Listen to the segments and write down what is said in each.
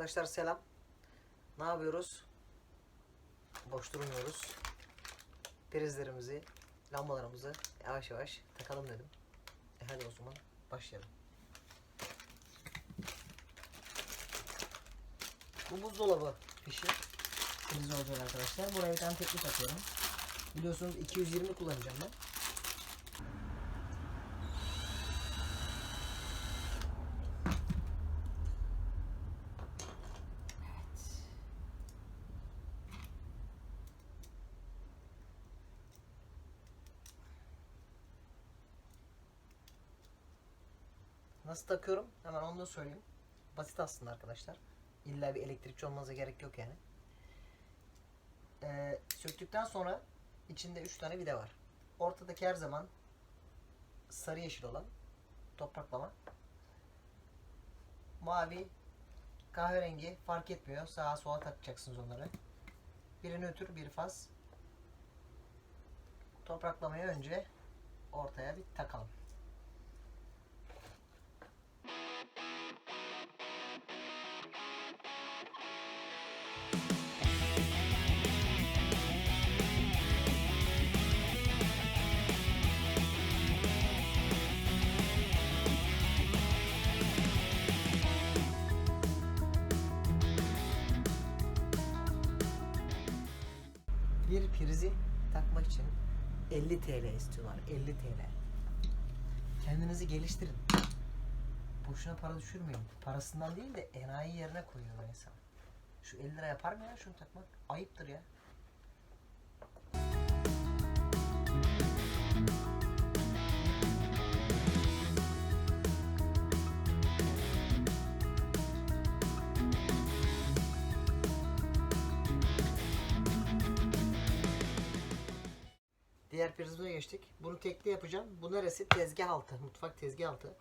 Arkadaşlar selam. Ne yapıyoruz? Boş durmuyoruz. Prizlerimizi, lambalarımızı yavaş yavaş takalım dedim. E hadi o zaman başlayalım. Bu buzdolabı fişi. Priz olacak arkadaşlar. Buraya bir tane tekli takıyorum. Biliyorsunuz 220 kullanacağım ben. Nasıl takıyorum? Hemen onu da söyleyeyim. Basit aslında arkadaşlar. İlla bir elektrikçi olmanıza gerek yok yani. Ee, söktükten sonra içinde 3 tane vida var. Ortadaki her zaman sarı yeşil olan topraklama. Mavi, kahverengi fark etmiyor. Sağa sola takacaksınız onları. Biri nötr, biri faz. Topraklamayı önce ortaya bir takalım. 50 TL istiyorlar. 50 TL. Kendinizi geliştirin. Boşuna para düşürmeyin. Parasından değil de enayi yerine koyuyor o insan. Şu 50 lira yapar mı ya şunu takmak? Ayıptır ya. Diğer prizine geçtik. Bunu tekli yapacağım. Bu neresi? Tezgah altı. Mutfak tezgah altı.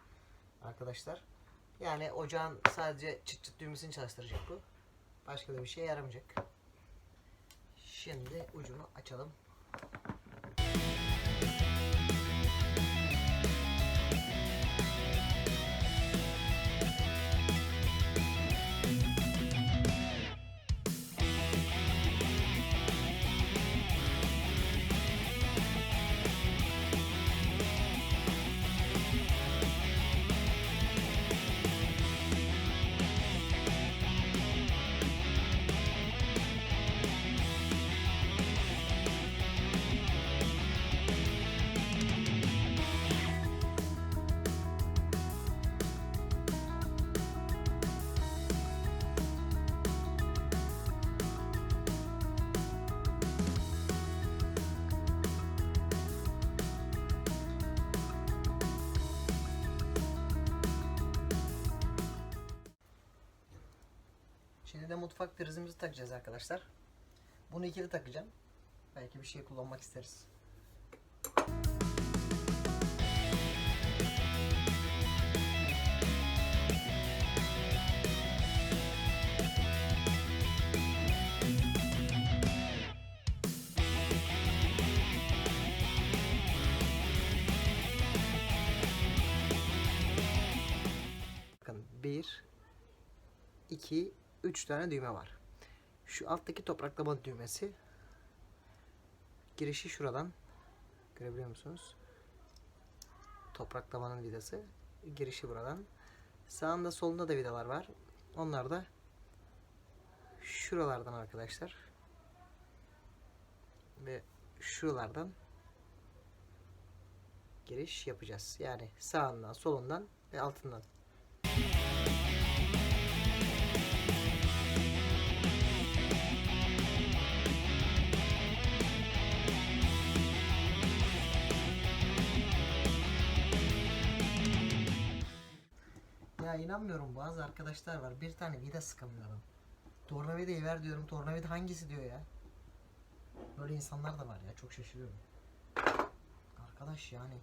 Arkadaşlar. Yani ocağın sadece çıt çıt düğmesini çalıştıracak bu. Başka da bir şeye yaramayacak. Şimdi ucunu açalım. Mutfak prizimizi takacağız arkadaşlar. Bunu ikili takacağım. Belki bir şey kullanmak isteriz. Bakın 1 2 3 tane düğme var. Şu alttaki topraklama düğmesi girişi şuradan görebiliyor musunuz? Topraklamanın vidası girişi buradan. Sağında solunda da vidalar var. Onlar da şuralardan arkadaşlar. Ve şuralardan giriş yapacağız. Yani sağından, solundan ve altından. İnanmıyorum bazı arkadaşlar var. Bir tane vida sıkamıyor adam. Tornavidayı ver diyorum. Tornavida hangisi diyor ya. Böyle insanlar da var ya. Çok şaşırıyorum. Arkadaş yani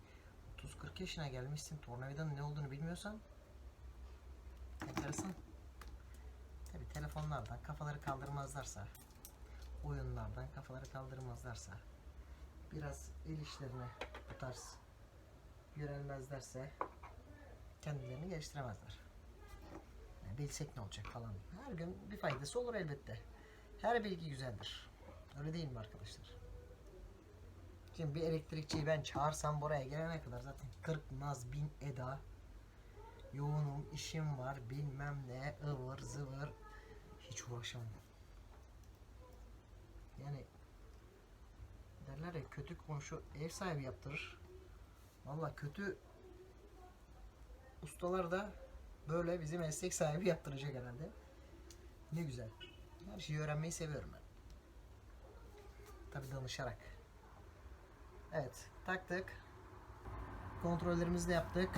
30-40 yaşına gelmişsin. Tornavidanın ne olduğunu bilmiyorsan enteresan. Tabi telefonlardan kafaları kaldırmazlarsa oyunlardan kafaları kaldırmazlarsa biraz el işlerine bu tarz yönelmezlerse kendilerini geliştiremezler. Bilsek ne olacak falan. Her gün bir faydası olur elbette. Her bilgi güzeldir. Öyle değil mi arkadaşlar? Şimdi bir elektrikçiyi ben çağırsam buraya gelene kadar zaten 40 naz bin eda yoğunum, işim var, bilmem ne, ıvır zıvır hiç uğraşamam. Yani derler ya kötü komşu ev sahibi yaptırır. Valla kötü ustalar da böyle bizi meslek sahibi yaptıracak herhalde. Ne güzel. Her şeyi öğrenmeyi seviyorum ben. Tabi danışarak. Evet taktık. Kontrollerimizi de yaptık.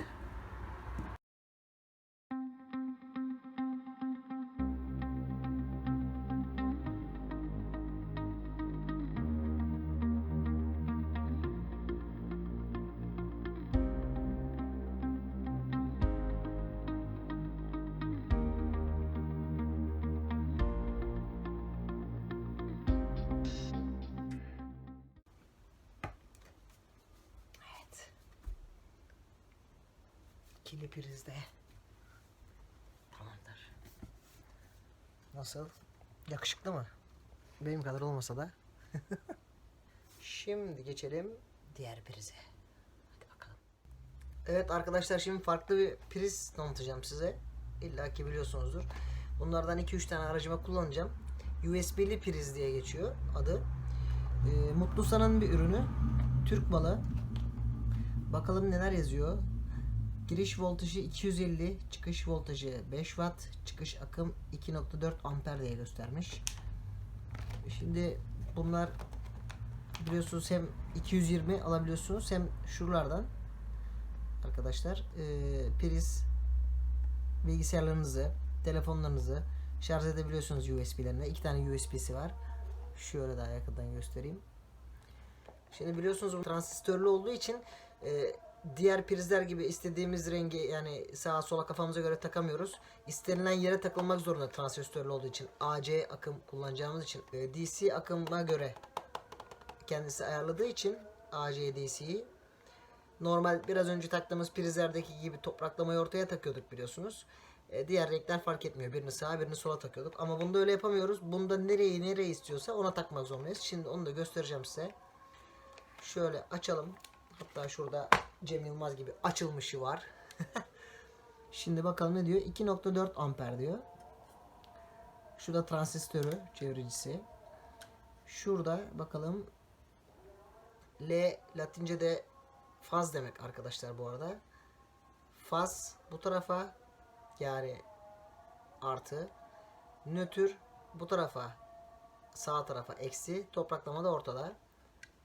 İkili prizde. Tamamdır. Nasıl? Yakışıklı mı? Benim kadar olmasa da. şimdi geçelim diğer prize. Hadi bakalım. Evet arkadaşlar şimdi farklı bir priz tanıtacağım size. İlla ki biliyorsunuzdur. Bunlardan 2-3 tane aracıma kullanacağım. USB'li priz diye geçiyor adı. Ee, Mutlu San'ın bir ürünü. Türk malı. Bakalım neler yazıyor. Giriş voltajı 250, çıkış voltajı 5 watt, çıkış akım 2.4 amper diye göstermiş. Şimdi bunlar biliyorsunuz hem 220 alabiliyorsunuz hem şuralardan arkadaşlar e, priz bilgisayarlarınızı, telefonlarınızı şarj edebiliyorsunuz USB'lerine. İki tane USB'si var. Şöyle daha yakından göstereyim. Şimdi biliyorsunuz bu transistörlü olduğu için e, diğer prizler gibi istediğimiz rengi yani sağa sola kafamıza göre takamıyoruz. İstenilen yere takılmak zorunda transistörlü olduğu için. AC akım kullanacağımız için e, DC akıma göre kendisi ayarladığı için AC DC'yi normal biraz önce taktığımız prizlerdeki gibi topraklamayı ortaya takıyorduk biliyorsunuz. E, diğer renkler fark etmiyor. Birini sağa birini sola takıyorduk. Ama bunda öyle yapamıyoruz. Bunda nereyi nereye istiyorsa ona takmak zorundayız. Şimdi onu da göstereceğim size. Şöyle açalım. Hatta şurada Cem Yılmaz gibi açılmışı var. Şimdi bakalım ne diyor? 2.4 amper diyor. Şurada transistörü çeviricisi. Şurada bakalım L Latince'de faz demek arkadaşlar bu arada. Faz bu tarafa yani artı nötr bu tarafa sağ tarafa eksi topraklama da ortada.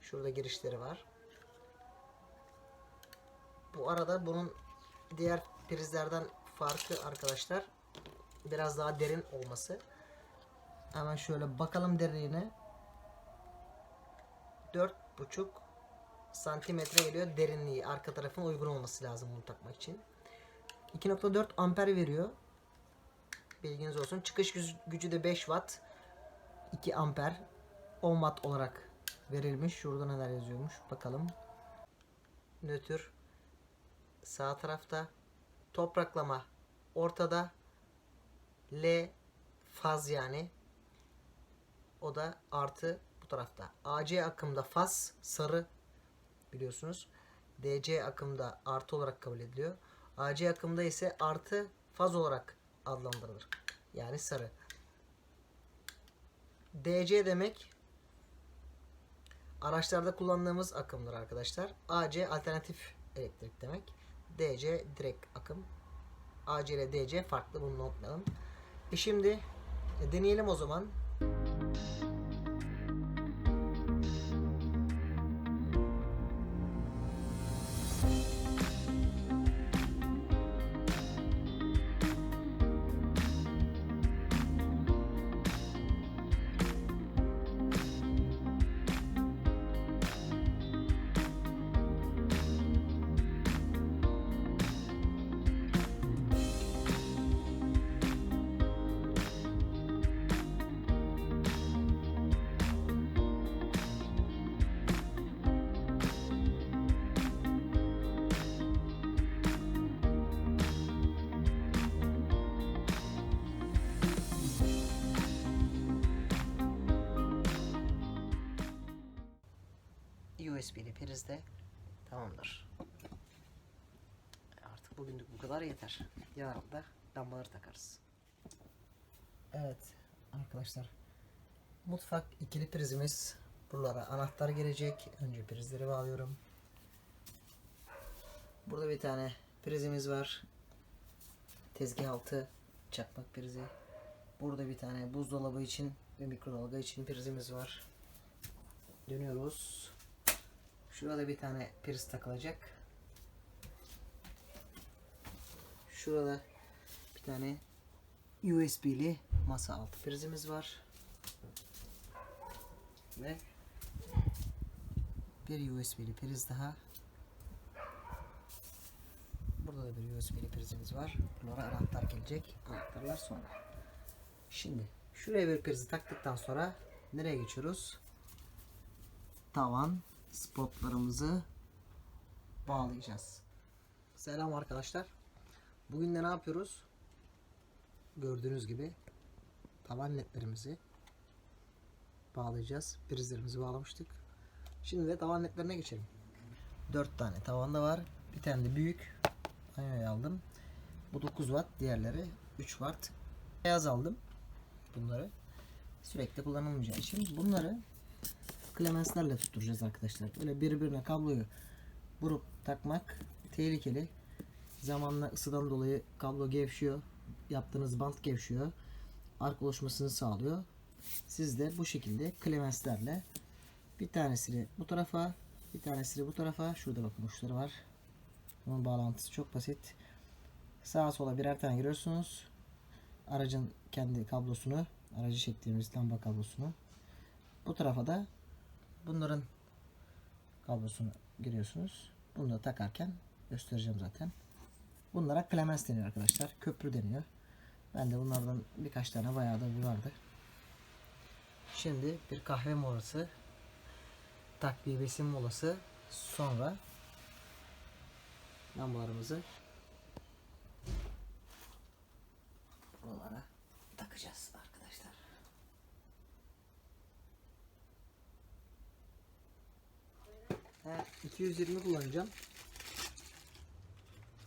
Şurada girişleri var. Bu arada bunun diğer prizlerden farkı arkadaşlar biraz daha derin olması. Hemen şöyle bakalım derinliğine. 4,5 santimetre geliyor derinliği. Arka tarafın uygun olması lazım bunu takmak için. 2.4 amper veriyor. Bilginiz olsun. Çıkış güc- gücü de 5 watt. 2 amper 10 watt olarak verilmiş. Şurada neler yazıyormuş. Bakalım. Nötr sağ tarafta. Topraklama ortada. L faz yani. O da artı bu tarafta. AC akımda faz sarı biliyorsunuz. DC akımda artı olarak kabul ediliyor. AC akımda ise artı faz olarak adlandırılır. Yani sarı. DC demek araçlarda kullandığımız akımdır arkadaşlar. AC alternatif elektrik demek. DC direkt akım. AC DC farklı bunu unutmayalım. E şimdi e, deneyelim o zaman. Priz de tamamdır. Artık bugünlük bu kadar yeter. Yarın da lambaları takarız. Evet arkadaşlar. Mutfak ikili prizimiz. Buralara anahtar gelecek. Önce prizleri bağlıyorum. Burada bir tane prizimiz var. Tezgah altı çakmak prizi. Burada bir tane buzdolabı için ve mikrodalga için prizimiz var. Dönüyoruz. Şurada bir tane priz takılacak. Şurada bir tane USB'li masa altı prizimiz var. Ve bir USB'li priz daha. Burada da bir USB'li prizimiz var. Bunlara anahtar gelecek. Anahtarlar sonra. Şimdi şuraya bir prizi taktıktan sonra nereye geçiyoruz? Tavan spotlarımızı bağlayacağız. Selam arkadaşlar. Bugün de ne yapıyoruz? Gördüğünüz gibi tavan ledlerimizi bağlayacağız. Prizlerimizi bağlamıştık. Şimdi de tavan ledlerine geçelim. 4 tane tavanda var. Bir tane de büyük Aynayı aldım. Bu 9 watt, diğerleri 3 watt. Beyaz aldım bunları. Sürekli kullanılmayacağı için bunları klemenslerle tutturacağız arkadaşlar. Böyle birbirine kabloyu vurup takmak tehlikeli. Zamanla ısıdan dolayı kablo gevşiyor. Yaptığınız bant gevşiyor. Ark oluşmasını sağlıyor. Siz de bu şekilde klemenslerle bir tanesini bu tarafa bir tanesini bu tarafa şurada bakın uçları var. Bunun bağlantısı çok basit. Sağa sola birer tane giriyorsunuz. Aracın kendi kablosunu, aracı çektiğimiz lamba kablosunu. Bu tarafa da bunların kablosunu giriyorsunuz. Bunu da takarken göstereceğim zaten. Bunlara klemens deniyor arkadaşlar. Köprü deniyor. Ben de bunlardan birkaç tane bayağı da bir vardı. Şimdi bir kahve molası, takviye besin molası, sonra lambalarımızı buralara takacağız arkadaşlar. He, 220 kullanacağım.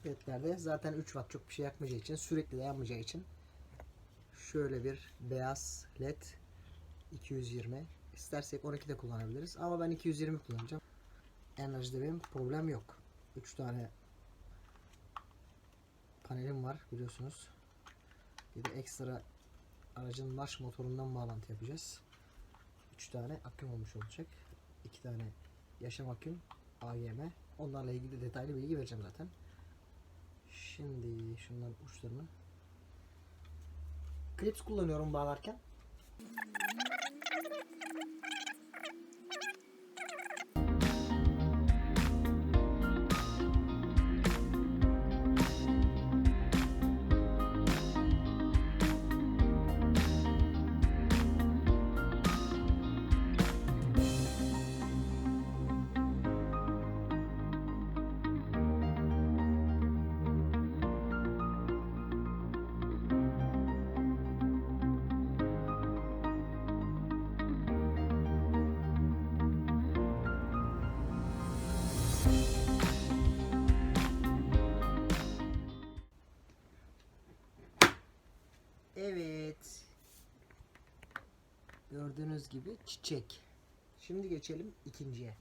Ledlerde zaten 3 watt çok bir şey yakmayacağı için sürekli de yanmayacağı için şöyle bir beyaz led 220 istersek 12 de kullanabiliriz ama ben 220 kullanacağım. Enerjide benim problem yok. 3 tane panelim var biliyorsunuz. Bir de ekstra aracın marş motorundan bağlantı yapacağız. 3 tane aküm olmuş olacak. 2 tane yaşam aküm AGM. Onlarla ilgili detaylı bilgi vereceğim zaten. Şimdi şundan uçlarını klips kullanıyorum bağlarken. Evet. Gördüğünüz gibi çiçek. Şimdi geçelim ikinciye.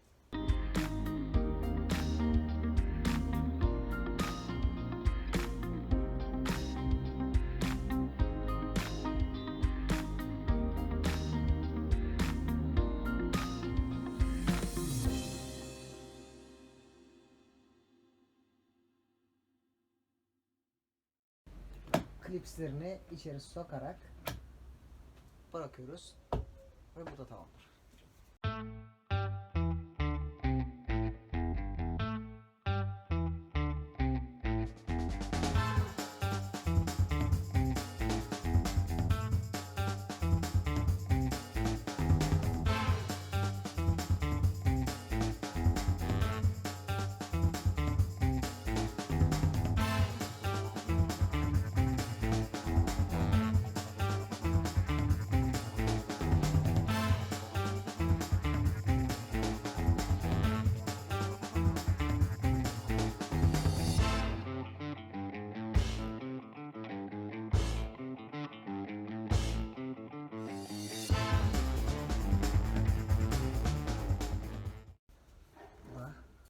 Klipslerini içeri sokarak bırakıyoruz ve bu da tamamdır.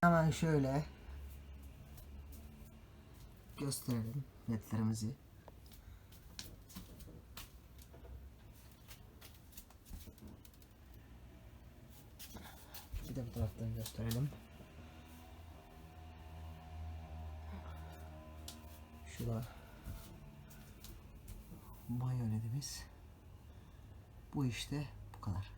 Hemen şöyle gösterelim ledlerimizi. Bir de bu taraftan gösterelim. Şu da banyo ledimiz. Bu işte bu kadar.